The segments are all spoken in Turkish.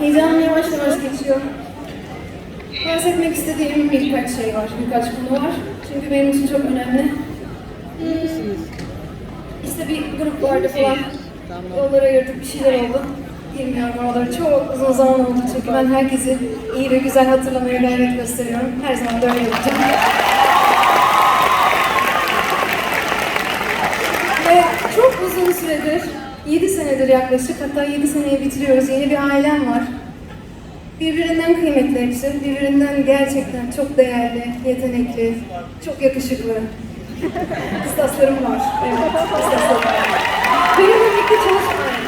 Heyecanım yavaş yavaş geçiyor. Bahsetmek istediğim birkaç şey var, birkaç konu var. Çünkü benim için çok önemli. Hmm, İşte bir grup vardı falan. Yollara ayırdık, bir şeyler oldu. Bilmiyorum oraları çok uzun zaman oldu çünkü ben herkesi iyi ve güzel hatırlamaya gayret gösteriyorum. Her zaman da öyle yapacağım. Ve çok uzun süredir, 7 senedir yaklaşık, hatta 7 seneyi bitiriyoruz. Yeni bir ailem var. Birbirinden kıymetli hepsi. Birbirinden gerçekten çok değerli, yetenekli, çok yakışıklı. Kıstaslarım var. Evet, kıstaslarım var. Benimle birlikte çalışmayın.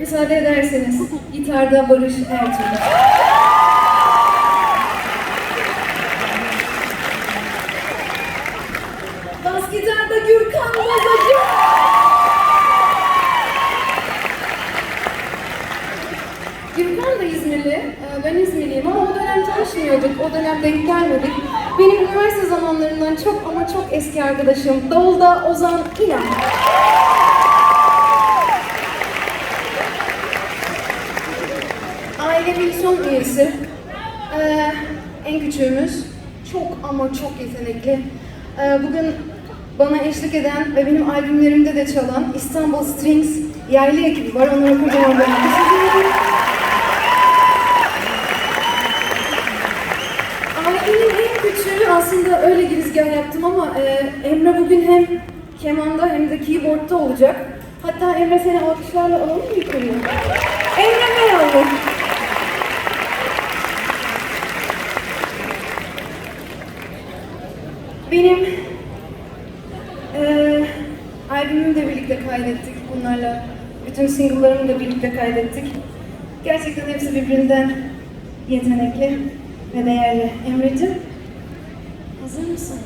Müsaade ederseniz, gitarda Barış Ertuğrul. Bas gitarda Gürkan Bozacı. Gürkan da İzmirli. Ee, Ben İzmirliyim ama o dönem tanışmıyorduk. O dönem denk gelmedik. Benim üniversite zamanlarından çok ama çok eski arkadaşım Davulda Ozan İnan. Ailemin son üyesi. Ee, en küçüğümüz. Çok ama çok yetenekli. Ee, bugün bana eşlik eden ve benim albümlerimde de çalan İstanbul Strings yerli ekibi var. Onlara kocaman bir küçüğü aslında öyle girizgah yaptım ama e, Emre bugün hem kemanda hem de keyboardta olacak. Hatta Emre seni alkışlarla alalım mı yukarıya? Emre merhaba. Benim eee albümümü de birlikte kaydettik bunlarla. Bütün single'larımı da birlikte kaydettik. Gerçekten hepsi birbirinden yetenekli ve değerli. Emre'cim, hazır?